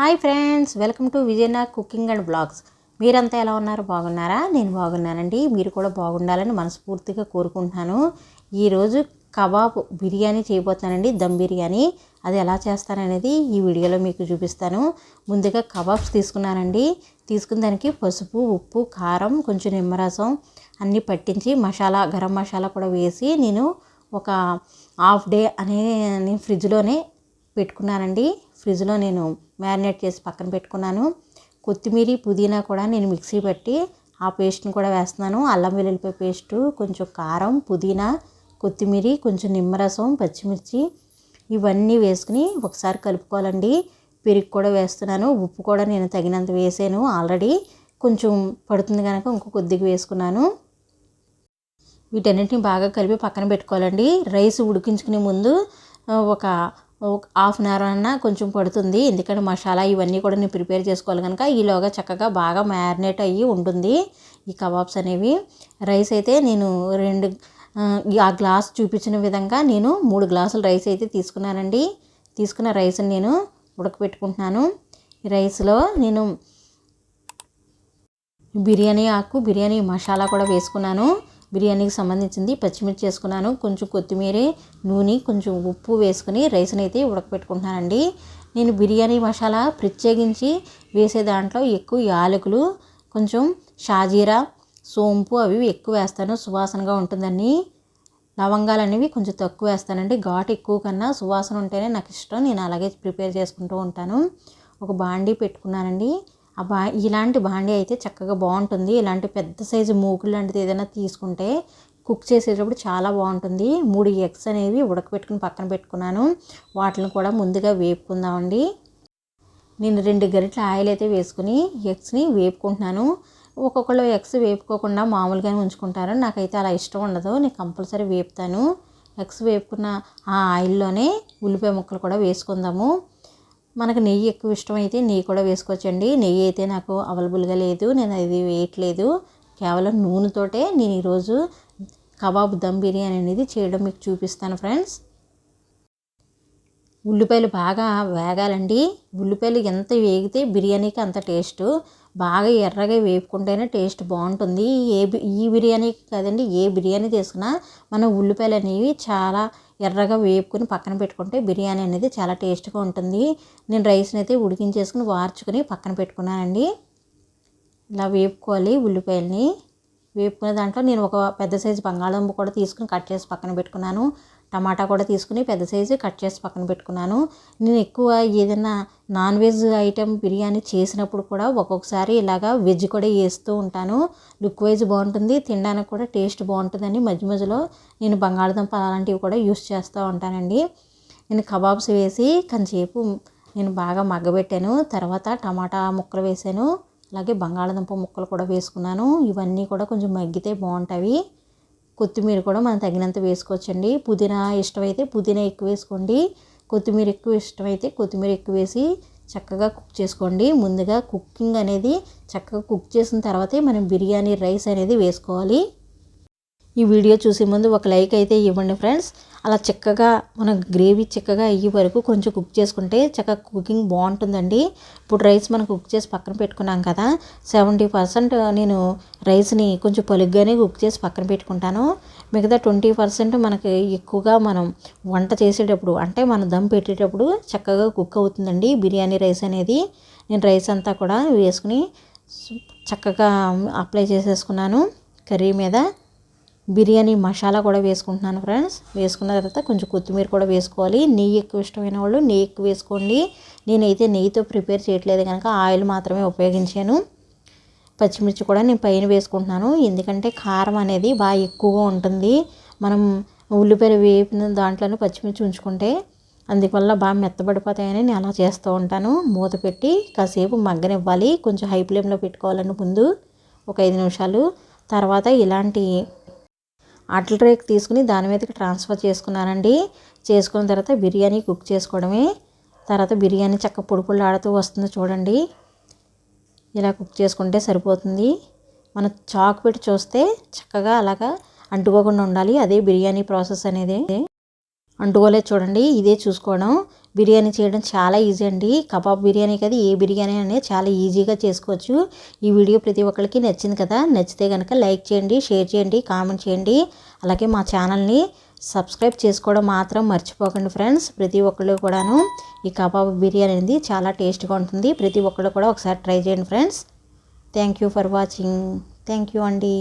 Hi friends welcome to Vijayana cooking and blogs మీరంతా ఎలా ఉన్నారు? బాగున్నారా? నేను బాగున్నానండి. మీరు కూడా బాగుండాలని మనస్ఫూర్తిగా కోరుకుంటున్నాను. ఈరోజు కబాబ్ బిర్యానీ చేయబోతున్నానండి. దమ్ బిర్యానీ. అది ఎలా చేస్తాననేది ఈ వీడియోలో మీకు చూపిస్తాను. ముందుగా కబాబ్స్ తీసుకున్నానండి. తీసుకున్న దానికి పసుపు ఉప్పు కారం కొంచెం నిమ్మరసం అన్నీ పట్టించి మసాలా గరం మసాలా కూడా వేసి నేను ఒక హాఫ్ డే అనే నేను ఫ్రిడ్జ్లోనే పెట్టుకున్నానండి. ఫ్రిడ్జ్లో నేను మ్యారినేట్ చేసి పక్కన పెట్టుకున్నాను. కొత్తిమీర పుదీనా కూడా నేను మిక్సీ పెట్టి ఆ పేస్ట్ని కూడా వేస్తున్నాను. అల్లం వెల్లుల్లిపాయ పేస్టు కొంచెం కారం పుదీనా కొత్తిమీర కొంచెం నిమ్మరసం పచ్చిమిర్చి ఇవన్నీ వేసుకుని ఒకసారి కలుపుకోవాలండి. పెరుగు కూడా వేస్తున్నాను. ఉప్పు కూడా నేను తగినంత వేసాను ఆల్రెడీ. కొంచెం పడుతుంది కనుక ఇంకో కొద్దిగా వేసుకున్నాను. వీటన్నిటిని బాగా కలిపి పక్కన పెట్టుకోవాలండి. రైస్ ఉడికించుకునే ముందు ఒక హాఫ్ అన్ అవర్ అన్నా కొంచెం పడుతుంది. ఎందుకంటే మసాలా ఇవన్నీ కూడా నేను ప్రిపేర్ చేసుకోవాలి కనుక ఈలోగా చక్కగా బాగా మ్యారినేట్ అయ్యి ఉంటుంది ఈ కబాబ్స్ అనేవి. రైస్ అయితే నేను రెండు ఆ, గ్లాస్ చూపించిన విధంగా నేను మూడు గ్లాసుల రైస్ అయితే తీసుకున్నానండి. తీసుకున్న రైస్ని నేను ఉడకపెట్టుకుంటున్నాను. ఈ రైస్లో నేను బిర్యానీ ఆకు బిర్యానీ మసాలా కూడా వేసుకున్నాను. బిర్యానీకి సంబంధించింది పచ్చిమిర్చి వేసుకున్నాను. కొంచెం కొత్తిమీర నూనె కొంచెం ఉప్పు వేసుకుని రైస్ని అయితే ఉడకపెట్టుకుంటున్నానండి. నేను బిర్యానీ మసాలా ప్రత్యేకించి వేసే దాంట్లో ఎక్కువ యాలకులు కొంచెం షాజీరా సోంపు అవి ఎక్కువ వేస్తాను. సువాసనగా ఉంటుందని లవంగాలు అనేవి కొంచెం తక్కువ వేస్తానండి. ఘాటు ఎక్కువ కన్నా సువాసన ఉంటేనే నాకు ఇష్టం. నేను అలాగే ప్రిపేర్ చేసుకుంటూ ఉంటాను. ఒక బాండీ పెట్టుకున్నానండి. ఆ బా ఇలాంటి బాండీ అయితే చక్కగా బాగుంటుంది. ఇలాంటి పెద్ద సైజు మూకులు లాంటిది ఏదైనా తీసుకుంటే కుక్ చేసేటప్పుడు చాలా బాగుంటుంది. మూడు ఎగ్స్ అనేవి ఉడకబెట్టుకుని పక్కన పెట్టుకున్నాను. వాటిని కూడా ముందుగా వేపుకుందామండి. నేను రెండు గరిటెల ఆయిల్ అయితే వేసుకుని ఎగ్స్ని వేపుకుంటున్నాను. ఒక్కొక్కళ్ళు ఎగ్స్ వేపుకోకుండా మామూలుగానే ఉంచుకుంటారు. నాకైతే అలా ఇష్టం ఉండదు. నేను కంపల్సరీ వేపుతాను. ఎగ్స్ వేపుకున్న ఆ ఆయిల్లోనే ఉల్లిపాయ ముక్కలు కూడా వేసుకుందాము. మనకు నెయ్యి ఎక్కువ ఇష్టమైతే నెయ్యి కూడా వేసుకోవచ్చండి. నెయ్యి అయితే నాకు అవైలబుల్గా లేదు. నేను అది వేయట్లేదు. కేవలం నూనెతోటే నేను ఈరోజు కబాబ్ దమ్ బిర్యానీ అనేది చేయడం మీకు చూపిస్తాను ఫ్రెండ్స్. ఉల్లిపాయలు బాగా వేగాలండి. ఉల్లిపాయలు ఎంత వేగితే బిర్యానీకి అంత టేస్ట్. బాగా ఎర్రగా వేపుకుంటేనే టేస్ట్ బాగుంటుంది. ఏ ఈ బిర్యానీ కాదండి ఏ బిర్యానీ తీసుకున్నా మన ఉల్లిపాయలు అనేవి చాలా ఎర్రగా వేపుకుని పక్కన పెట్టుకుంటే బిర్యానీ అనేది చాలా టేస్ట్గా ఉంటుంది. నేను రైస్ని అయితే ఉడికించేసుకుని వార్చుకుని పక్కన పెట్టుకున్నానండి. ఇలా వేపుకోవాలి ఉల్లిపాయల్ని. వేపుకునే దాంట్లో నేను ఒక పెద్ద సైజు బంగాళదుంప కూడా తీసుకుని కట్ చేసి పక్కన పెట్టుకున్నాను. టమాటా కూడా తీసుకుని పెద్ద సైజు కట్ చేసి పక్కన పెట్టుకున్నాను. నేను ఎక్కువ ఏదైనా నాన్ వెజ్ ఐటెం బిర్యానీ చేసినప్పుడు కూడా ఒక్కొక్కసారి ఇలాగా వెజ్ కూడా వేస్తూ ఉంటాను. లుక్ వైజ్ బాగుంటుంది తినడానికి కూడా టేస్ట్ బాగుంటుందని మధ్య మధ్యలో నేను బంగాళదుంప అలాంటివి కూడా యూస్ చేస్తూ ఉంటానండి. నేను కబాబ్స్ వేసి కొంచెంసేపు నేను బాగా మగ్గబెట్టాను. తర్వాత టమాటా ముక్కలు వేసాను. అలాగే బంగాళదుంప ముక్కలు కూడా వేసుకున్నాను. ఇవన్నీ కూడా కొంచెం మగ్గితే బాగుంటాయి. కొత్తిమీర కూడా మనం తగినంత వేసుకోవచ్చండి. పుదీనా ఇష్టమైతే పుదీనా ఎక్కువ వేసుకోండి. కొత్తిమీర ఎక్కువ ఇష్టమైతే కొత్తిమీర ఎక్కువ వేసి చక్కగా కుక్ చేసుకోండి. ముందుగా కుకింగ్ అనేది చక్కగా కుక్ చేసిన తర్వాతే మనం బిర్యానీ రైస్ అనేది వేసుకోవాలి. ఈ వీడియో చూసే ముందు ఒక లైక్ అయితే ఇవ్వండి ఫ్రెండ్స్. అలా చక్కగా మన గ్రేవీ చక్కగా అయ్యే వరకు కొంచెం కుక్ చేసుకుంటే చక్కగా కుకింగ్ బాగుంటుందండి. ఇప్పుడు రైస్ మనం కుక్ చేసి పక్కన పెట్టుకున్నాం కదా సెవెంటీ పర్సెంట్ నేను రైస్ని కొంచెం పలుగ్గానే కుక్ చేసి పక్కన పెట్టుకుంటాను. మిగతా ట్వంటీ పర్సెంట్ మనకి ఎక్కువగా మనం వంట చేసేటప్పుడు అంటే మనం దమ్ పెట్టేటప్పుడు చక్కగా కుక్ అవుతుందండి బిర్యానీ రైస్ అనేది. నేను రైస్ అంతా కూడా వేసుకుని చక్కగా అప్లై చేసేసుకున్నాను కర్రీ మీద. బిర్యానీ మసాలా కూడా వేసుకుంటున్నాను ఫ్రెండ్స్ వేసుకున్న తర్వాత కొంచెం కొత్తిమీర కూడా వేసుకోవాలి. నెయ్యి ఎక్కువ ఇష్టమైన వాళ్ళు నెయ్యి ఎక్కువ వేసుకోండి. నేనైతే నెయ్యితో ప్రిపేర్ చేయట్లేదు కనుక ఆయిల్ మాత్రమే ఉపయోగించాను. పచ్చిమిర్చి కూడా నేను పైన వేసుకుంటున్నాను. ఎందుకంటే కారం అనేది బాగా ఎక్కువగా ఉంటుంది. మనం ఉల్లిపాయలు వేపిన దాంట్లోనే పచ్చిమిర్చి ఉంచుకుంటే అందువల్ల బాగా మెత్తబడిపోతాయని నేను అలా చేస్తూ ఉంటాను. మూత పెట్టి కాసేపు మగ్గనివ్వాలి. కొంచెం హై ఫ్లేమ్లో పెట్టుకోవాలని ముందు ఒక ఐదు నిమిషాలు. తర్వాత ఇలాంటి అట్ల రేక్ తీసుకుని దాని మీదకి ట్రాన్స్ఫర్ చేసుకున్నానండి. చేసుకున్న తర్వాత బిర్యానీ కుక్ చేసుకోవడమే. తర్వాత బిర్యానీ చక్క పొడి ఆడుతూ వస్తుంది చూడండి. ఇలా కుక్ చేసుకుంటే సరిపోతుంది. మనం చాక్ పెట్టి చూస్తే చక్కగా అలాగా అంటుకోకుండా ఉండాలి. అదే బిర్యానీ ప్రాసెస్ అనేది. అంటుకోలేదు చూడండి. ఇదే చూసుకోవడం. బిర్యానీ చేయడం చాలా ఈజీ అండి. కబాబ్ బిర్యానీ కదా ఏ బిర్యానీ అనేది చాలా ఈజీగా చేసుకోవచ్చు. ఈ వీడియో ప్రతి ఒక్కరికి నచ్చింది కదా నచ్చితే కనుక లైక్ చేయండి షేర్ చేయండి కామెంట్ చేయండి. అలాగే మా ఛానల్ని సబ్స్క్రైబ్ చేసుకోవడం మాత్రం మర్చిపోకండి ఫ్రెండ్స్. ప్రతి ఒక్కళ్ళు కూడాను ఈ కబాబ్ బిర్యానీ అనేది చాలా టేస్ట్గా ఉంటుంది. ప్రతి ఒక్కళ్ళు కూడా ఒకసారి ట్రై చేయండి friends. Thank you for watching. Thank you అండి.